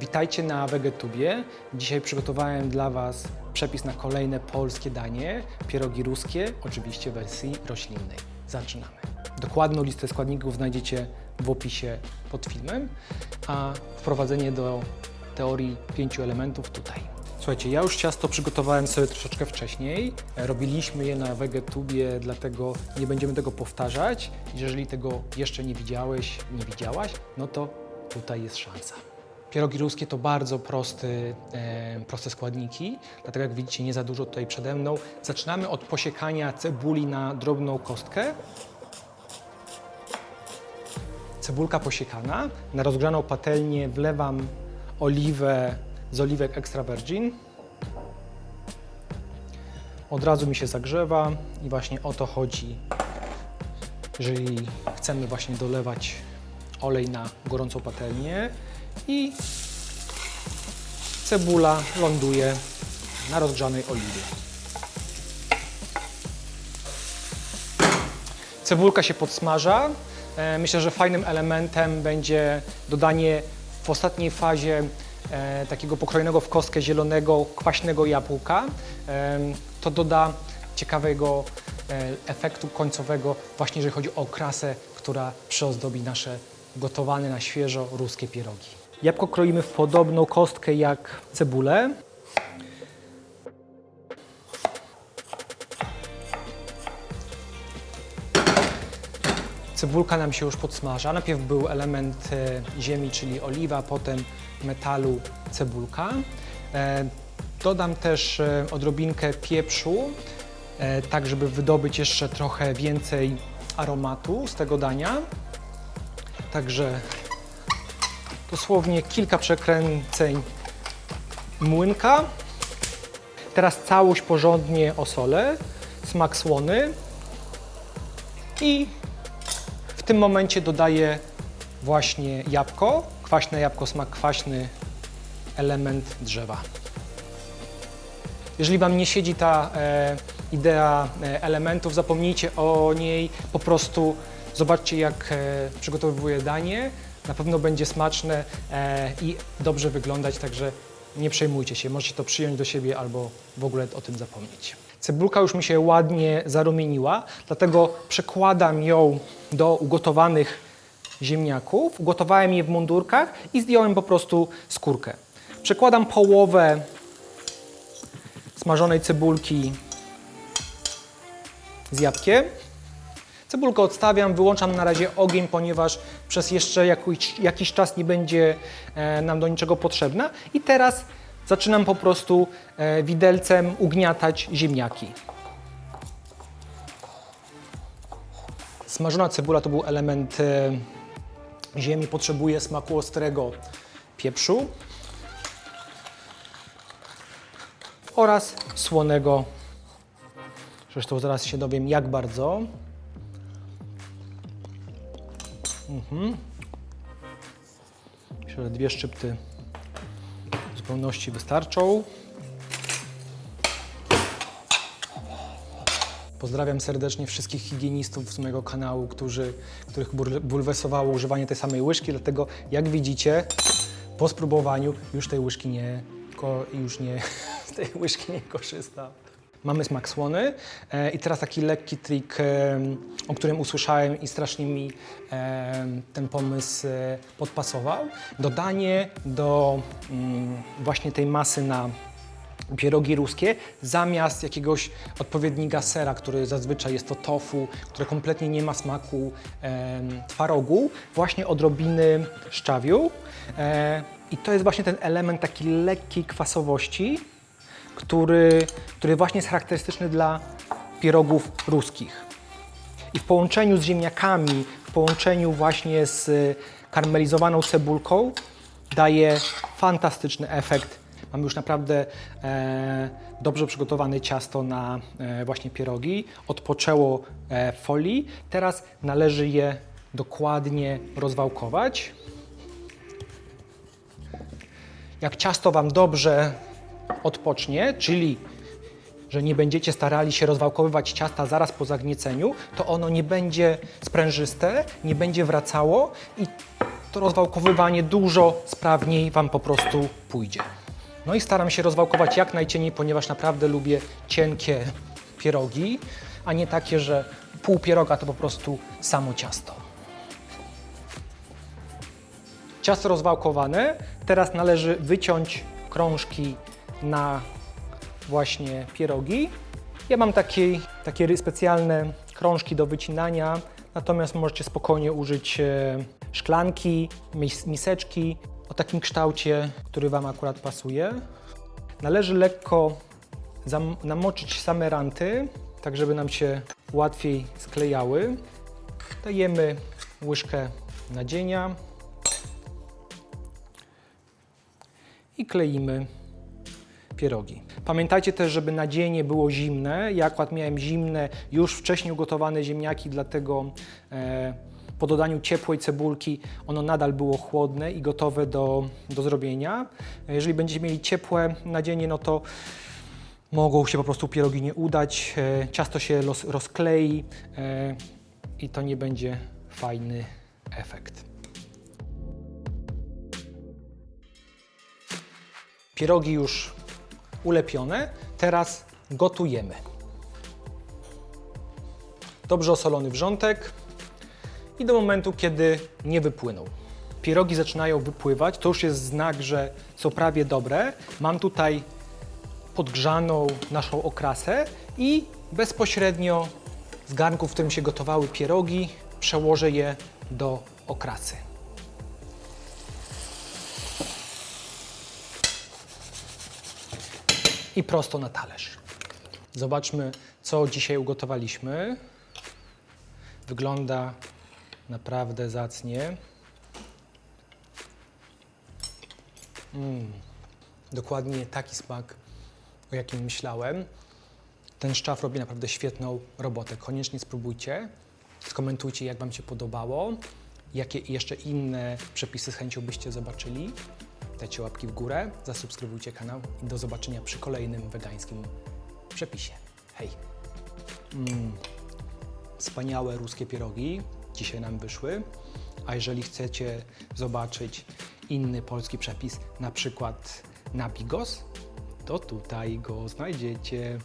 Witajcie na Wegetubie. Dzisiaj przygotowałem dla Was przepis na kolejne polskie danie, pierogi ruskie, oczywiście w wersji roślinnej. Zaczynamy. Dokładną listę składników znajdziecie w opisie pod filmem, a wprowadzenie do teorii pięciu elementów tutaj. Słuchajcie, ja już ciasto przygotowałem sobie troszeczkę wcześniej. Robiliśmy je na Wegetubie, dlatego nie będziemy tego powtarzać. Jeżeli tego jeszcze nie widziałeś, nie widziałaś, no to tutaj jest szansa. Pierogi ruskie to bardzo prosty, e, proste składniki, dlatego jak widzicie nie za dużo tutaj przede mną. Zaczynamy od posiekania cebuli na drobną kostkę. Cebulka posiekana. Na rozgrzaną patelnię wlewam oliwę z oliwek extra virgin. Od razu mi się zagrzewa i właśnie o to chodzi, jeżeli chcemy właśnie dolewać olej na gorącą patelnię i cebula ląduje na rozgrzanej oliwie. Cebulka się podsmaża. E, Myślę, że fajnym elementem będzie dodanie w ostatniej fazie e, takiego pokrojonego w kostkę zielonego, kwaśnego jabłka. E, To doda ciekawego efektu końcowego, właśnie jeżeli chodzi o krasę, która przyozdobi nasze gotowane na świeżo ruskie pierogi. Jabłko kroimy w podobną kostkę jak cebulę. Cebulka nam się już podsmaża. Najpierw był element e, ziemi, czyli oliwa, potem metalu cebulka. E, dodam też e, odrobinkę pieprzu, tak żeby wydobyć jeszcze trochę więcej aromatu z tego dania. Także dosłownie kilka przekręceń młynka. Teraz całość porządnie osolę, smak słony i w tym momencie dodaję właśnie jabłko, kwaśne jabłko, smak kwaśny, element drzewa. Jeżeli Wam nie siedzi ta e, idea e, elementów, zapomnijcie o niej, po prostu zobaczcie jak e, przygotowuję danie. Na pewno będzie smaczne e, i dobrze wyglądać, także nie przejmujcie się, możecie to przyjąć do siebie albo w ogóle o tym zapomnieć. Cebulka już mi się ładnie zarumieniła, dlatego przekładam ją do ugotowanych ziemniaków. Ugotowałem je w mundurkach i zdjąłem po prostu skórkę. Przekładam połowę smażonej cebulki z jabłkiem. Cebulkę odstawiam, wyłączam na razie ogień, ponieważ przez jeszcze jakiś, jakiś czas nie będzie e, nam do niczego potrzebna. I teraz zaczynam po prostu e, widelcem ugniatać ziemniaki. Smażona cebula to był element e, ziemi, potrzebuje smaku ostrego pieprzu oraz słonego. Zresztą zaraz się dowiem jak bardzo. Mhm. Myślę, że dwie szczypty w zupełności wystarczą. Pozdrawiam serdecznie wszystkich higienistów z mojego kanału, którzy, których bulwersowało używanie tej samej łyżki, dlatego jak widzicie, po spróbowaniu już tej łyżki nie, ko, już nie, tej łyżki nie korzystam. Mamy smak słony e, i teraz taki lekki trik, e, o którym usłyszałem i strasznie mi e, ten pomysł e, podpasował. Dodanie do mm, właśnie tej masy na pierogi ruskie zamiast jakiegoś odpowiednika sera, który zazwyczaj jest to tofu, które kompletnie nie ma smaku em, twarogu, właśnie odrobiny szczawiu. E, I to jest właśnie ten element takiej lekkiej kwasowości, który, który właśnie jest charakterystyczny dla pierogów ruskich. I w połączeniu z ziemniakami, w połączeniu właśnie z karmelizowaną cebulką daje fantastyczny efekt. Mamy już naprawdę e, dobrze przygotowane ciasto na e, właśnie pierogi. Odpoczęło e, folii. Teraz należy je dokładnie rozwałkować. Jak ciasto Wam dobrze odpocznie, czyli że nie będziecie starali się rozwałkowywać ciasta zaraz po zagnieceniu, to ono nie będzie sprężyste, nie będzie wracało i to rozwałkowywanie dużo sprawniej Wam po prostu pójdzie. No i staram się rozwałkować jak najcieniej, ponieważ naprawdę lubię cienkie pierogi, a nie takie, że pół pieroga to po prostu samo ciasto. Ciasto rozwałkowane. Teraz należy wyciąć krążki na właśnie pierogi. Ja mam takie, takie specjalne krążki do wycinania, natomiast możecie spokojnie użyć e, szklanki, mis, miseczki o takim kształcie, który Wam akurat pasuje. Należy lekko namoczyć same ranty, tak żeby nam się łatwiej sklejały. Dajemy łyżkę nadzienia i kleimy pierogi. Pamiętajcie też, żeby nadzienie było zimne. Ja akurat miałem zimne, już wcześniej ugotowane ziemniaki, dlatego e, po dodaniu ciepłej cebulki ono nadal było chłodne i gotowe do, do zrobienia. Jeżeli będziecie mieli ciepłe nadzienie, no to mogą się po prostu pierogi nie udać, e, ciasto się los, rozklei e, i to nie będzie fajny efekt. Pierogi już ulepione, teraz gotujemy. Dobrze osolony wrzątek i do momentu, kiedy nie wypłyną. Pierogi zaczynają wypływać, to już jest znak, że są prawie dobre. Mam tutaj podgrzaną naszą okrasę i bezpośrednio z garnku, w którym się gotowały pierogi, przełożę je do okrasy. I prosto na talerz. Zobaczmy, co dzisiaj ugotowaliśmy. Wygląda naprawdę zacnie. Mm, dokładnie taki smak, o jakim myślałem. Ten szczaw robi naprawdę świetną robotę. Koniecznie spróbujcie. Skomentujcie, jak Wam się podobało. Jakie jeszcze inne przepisy z chęcią byście zobaczyli. Dajcie łapki w górę, zasubskrybujcie kanał i do zobaczenia przy kolejnym wegańskim przepisie. Hej! Mm, wspaniałe ruskie pierogi dzisiaj nam wyszły. A jeżeli chcecie zobaczyć inny polski przepis, na przykład na bigos, to tutaj go znajdziecie.